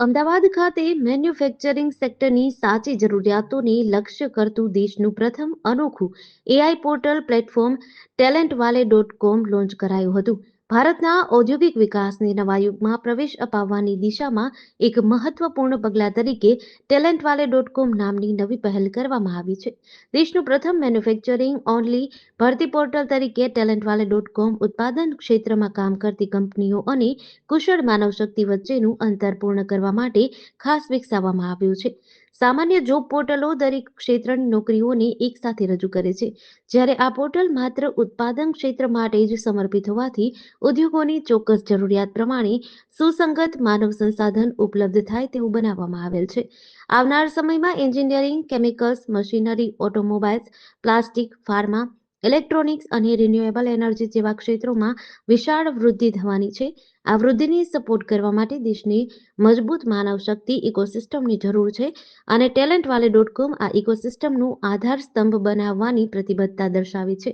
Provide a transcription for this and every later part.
અમદાવાદ ખાતે મેન્યુફેક્ચરિંગ સેક્ટરની સાચી જરૂરિયાતોને લક્ષ્ય કરતું દેશનું પ્રથમ અનોખું AI portal platform talent wale dot com launch કરાયું હતું. ભારતના ઔદ્યોગિક વિકાસને નવા યુગમાં પ્રવેશ અપાવવાની દિશામાં એક મહત્વપૂર્ણ પગલાં તરીકે ટેલેન્ટવાલે ડોટ કોમ નામની નવી પહેલ કરવામાં આવી છે. દેશનું પ્રથમ મેન્યુફેક્ચરિંગ ઓનલી ભરતી પોર્ટલ તરીકે ટેલેન્ટવાલે ડોટ કોમ ઉત્પાદન ક્ષેત્રમાં કામ કરતી કંપનીઓ અને કુશળ માનવશક્તિ વચ્ચેનું અંતર પૂર્ણ કરવા માટે ખાસ વિકસાવવામાં આવ્યું છે. સામાન્ય જોબ પોર્ટલો દરેક ક્ષેત્રની નોકરીઓને એકસાથે રજૂ કરે છે. જ્યારે આ પોર્ટલ માત્ર ઉત્પાદન ક્ષેત્ર માટે જ સમર્પિત હોવાથી ઉદ્યોગોની ચોક્કસ જરૂરિયાત પ્રમાણે સુસંગત માનવ સંસાધન ઉપલબ્ધ થાય તેવું બનાવવામાં આવેલ છે. આવનાર સમયમાં engineering chemicals machinery automobiles plastic pharma electronics અને રિન્યુએબલ એનર્જી જેવા ક્ષેત્રોમાં વિશાળ વૃદ્ધિ થવાની છે. આ વૃદ્ધિને સપોર્ટ કરવા માટે દેશની મજબૂત માનવ શક્તિ ઇકોસિસ્ટમની જરૂર છે અને ટેલેન્ટ વાલે ડોટ કોમ આ ઇકોસિસ્ટમનું આધાર સ્તંભ બનાવવાની પ્રતિબદ્ધતા દર્શાવી છે.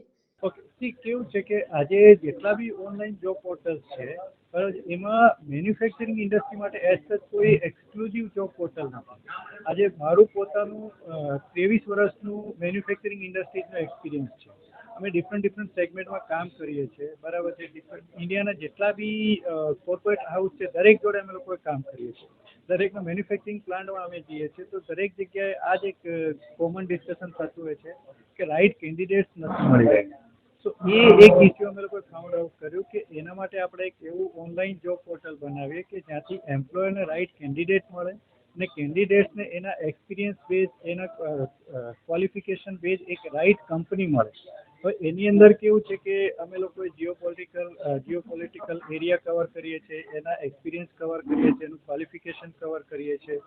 કેવું છે કે આજે જેટલા બી ઓનલાઈન જોબ પોર્ટલ છે બરાબર? એમાં મેન્યુફેક્ચરિંગ ઇન્ડસ્ટ્રી માટે એઝ સચ કોઈ એક્સક્લુઝિવ જોબ પોર્ટલ નથી આજે મારું પોતાનું ત્રેવીસ વર્ષનું મેન્યુફેક્ચરિંગ ઇન્ડસ્ટ્રીઝનો એક્સપિરિયન્સ છે. અમે ડિફરન્ટ ડિફરન્ટ સેગમેન્ટમાં કામ કરીએ છીએ. બરાબર છે? ડિફરન્ટ ઇન્ડિયાના જેટલા બી કોર્પોરેટ હાઉસ છે, દરેક જોડે અમે લોકોએ કામ કરીએ છીએ. દરેકના મેન્યુફેક્ચરિંગ પ્લાન્ટમાં અમે જઈએ છીએ. તો દરેક જગ્યાએ આ જ એક કોમન ડિસ્કશન થતું હોય છે કે રાઇટ કેન્ડિડેટ્સ નથી મળી રહ્યા. તો એ એક ઇસ્યુ અમે લોકોએ ફાઉન્ડ આઉટ કર્યું કે એના માટે આપણે એક એવું ઓનલાઈન જોબ પોર્ટલ બનાવીએ કે જ્યાંથી એમ્પ્લોયરને રાઈટ કેન્ડિડેટ મળે અને કેન્ડિડેટ્સને એના એક્સપિરિયન્સ બેઝ એના ક્વોલિફિકેશન બેઝ એક રાઈટ કંપની મળે. તો એની અંદર કેવું છે કે અમે લોકોએ geo political geo political area cover કરીએ છીએ, એના એક્સપિરિયન્સ કવર કરીએ છીએ, એનું ક્વોલિફિકેશન કવર કરીએ છીએ,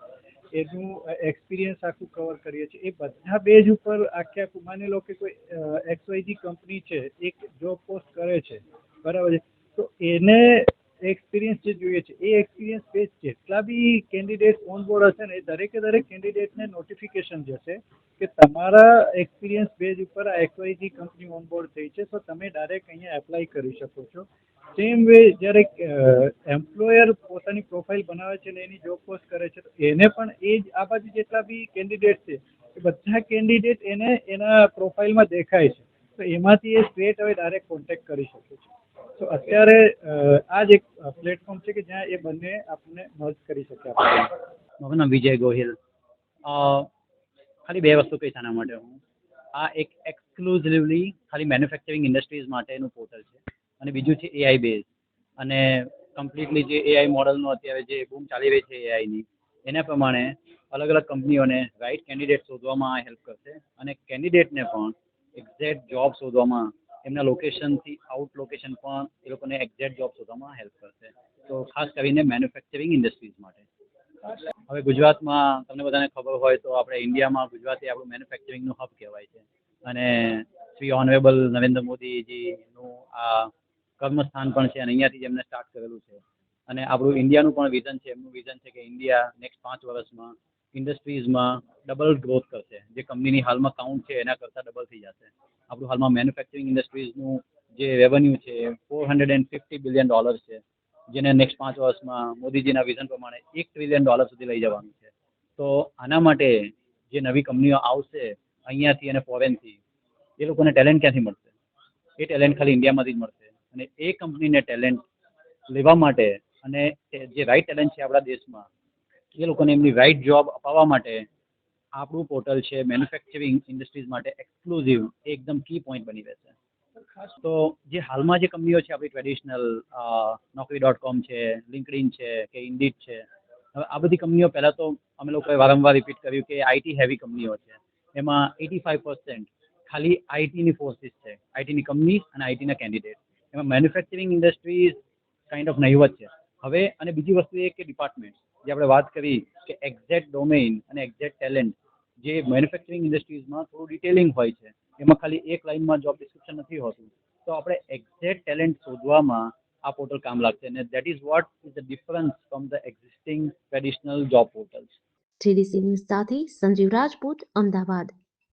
એનું એક્સપિરિયન્સ આખું કવર કરીએ છીએ. એ બધા બેઝ ઉપર આખે આખું, માની લો કે કોઈ એક્સવાયજી કંપની છે, એક જોબ પોસ્ટ કરે છે, બરાબર છે. તો એને એક્સપિરિયન્સ જે જોઈએ છે, એ એક્સપિરિયન્સ બેઝ જેટલા બી કેન્ડિડેટ ઓન બોર્ડ હશે ને, એ દરેકે દરેક કેન્ડિડેટને નોટિફિકેશન જશે કે તમારા એક્સપિરિયન્સ બેઝ ઉપર આ એક્સવાયજી કંપની ઓન બોર્ડ થઈ છે, તો તમે ડાયરેક્ટ અહીંયા એપ્લાય કરી શકો છો. સેમ વે જ્યારે એમ્પ્લોયર પોતાની પ્રોફાઇલ બનાવે છે ને એની જોબ પોસ્ટ કરે છે, તો એને પણ એ જ, આ બાજુ જેટલા બી કેન્ડિડેટ છે, એ બધા કેન્ડિડેટ એને, એના પ્રોફાઇલમાં દેખાય છે. તો એમાંથી એ સ્ટ્રેટ હવે ડાયરેક્ટ કોન્ટેક્ટ કરી શકે છે. તો અત્યારે આ જ એક પ્લેટફોર્મ છે કે જ્યાં એ બંને આપણને મર્જ કરી શકે આપણે મારું નામ વિજય ગોહિલ. ખાલી બે વસ્તુ કહીશ આના માટે હું. આ એક એક્સક્લુઝિવલી ખાલી મેન્યુફેક્ચરિંગ ઇન્ડસ્ટ્રીઝ માટેનું પોર્ટલ છે અને બીજું છે એઆઈ બેઝ અને કમ્પ્લીટલી જે એઆઈ મોડલનું અત્યારે જે બૂમ ચાલી રહી છે એઆઈની એના પ્રમાણે અલગ અલગ કંપનીઓને રાઇટ કેન્ડિડેટ શોધવામાં હેલ્પ કરશે અને કેન્ડિડેટને પણ એક્ઝેક્ટ જોબ શોધવામાં, એમના લોકેશનથી આઉટ લોકેશન પણ એ લોકોને એક્ઝેક્ટ જોબ શોધવામાં હેલ્પ કરશે. તો ખાસ કરીને મેન્યુફેક્ચરિંગ ઇન્ડસ્ટ્રીઝ માટે. હવે ગુજરાતમાં તમને બધાને ખબર હોય તો આપણે ઇન્ડિયામાં ગુજરાત એ આપણું મેન્યુફેક્ચરિંગનું હબ કહેવાય છે. અને શ્રી ઓનરેબલ નરેન્દ્ર મોદીજીનું આ કર્મસ્થાન પણ છે અને અહીંયાથી જ એમને સ્ટાર્ટ કરેલું છે. અને આપણું ઇન્ડિયાનું પણ વિઝન છે, એમનું વિઝન છે કે ઇન્ડિયા નેક્સ્ટ પાંચ વર્ષમાં ઇન્ડસ્ટ્રીઝમાં ડબલ ગ્રોથ કરશે. જે કંપનીની હાલમાં કાઉન્ટ છે, એના કરતાં ડબલ થઈ જશે. આપણું હાલમાં મેન્યુફેક્ચરિંગ ઇન્ડસ્ટ્રીઝનું જે રેવન્યુ છે four hundred and fifty billion dollars છે, જેને નેક્સ્ટ પાંચ વર્ષમાં મોદીજીના વિઝન પ્રમાણે એક ટ્રિલિયન ડોલર સુધી લઈ જવાનું છે. તો આના માટે જે નવી કંપનીઓ આવશે, અહીંયાથી અને ફોરેનથી એ લોકોને ટેલેન્ટ ક્યાંથી મળશે? એ ટેલેન્ટ ખાલી ઇન્ડિયામાંથી જ મળશે. અને એ કંપનીને ટેલેન્ટ લેવા માટે અને જે રાઇટ ટેલેન્ટ છે આપણા દેશમાં એ લોકોને એમની રાઇટ જોબ અપાવવા માટે આપણું પોર્ટલ છે મેન્યુફેક્ચરિંગ ઇન્ડસ્ટ્રીઝ માટે એક્સક્લુઝિવ એકદમ કી પોઈન્ટ બની રહેશે. તો જે હાલમાં જે કંપનીઓ છે, આપણી ટ્રેડિશનલ નોકરી ડોટ કોમ છે લિંકડિન છે, કે ઇન્ડિટ છે, હવે આ બધી કંપનીઓ પહેલાં તો અમે લોકોએ વારંવાર રિપીટ કર્યું કે આઈટી હેવી કંપનીઓ છે. એમાં એટી ફાઇવ પર્સન્ટ ખાલી આઈટીની ફોર્સિસ છે. આઈટીની કંપનીઝ અને આઈટીના કેન્ડિડેટ એમાં મેન્યુફેક્ચરિંગ ઇન્ડસ્ટ્રીઝ કાઇન્ડ ઓફ નહિવત છે. હવે અને બીજી વસ્તુ એ કે ડિપાર્ટમેન્ટ જે આપણે વાત કરી કે એક્ઝેક્ટ ડોમેઇન અને એક્ઝેક્ટ ટેલેન્ટ જે મેન્યુફેક્ચરિંગ ઇન્ડસ્ટ્રીઝમાં થોડું ડિટેલિંગ હોય છે, એમાં ખાલી એક લાઇનમાં જોબ ડિસ્ક્રિપ્શન નથી હોતું, તો આપણે એક્ઝેક્ટ ટેલેન્ટ શોધવામાં આ પોર્ટલ કામ લાગશે અને that is what is the difference from the existing traditional job portals TDC news સાથે સંજીવ રાજપૂત, અમદાવાદ.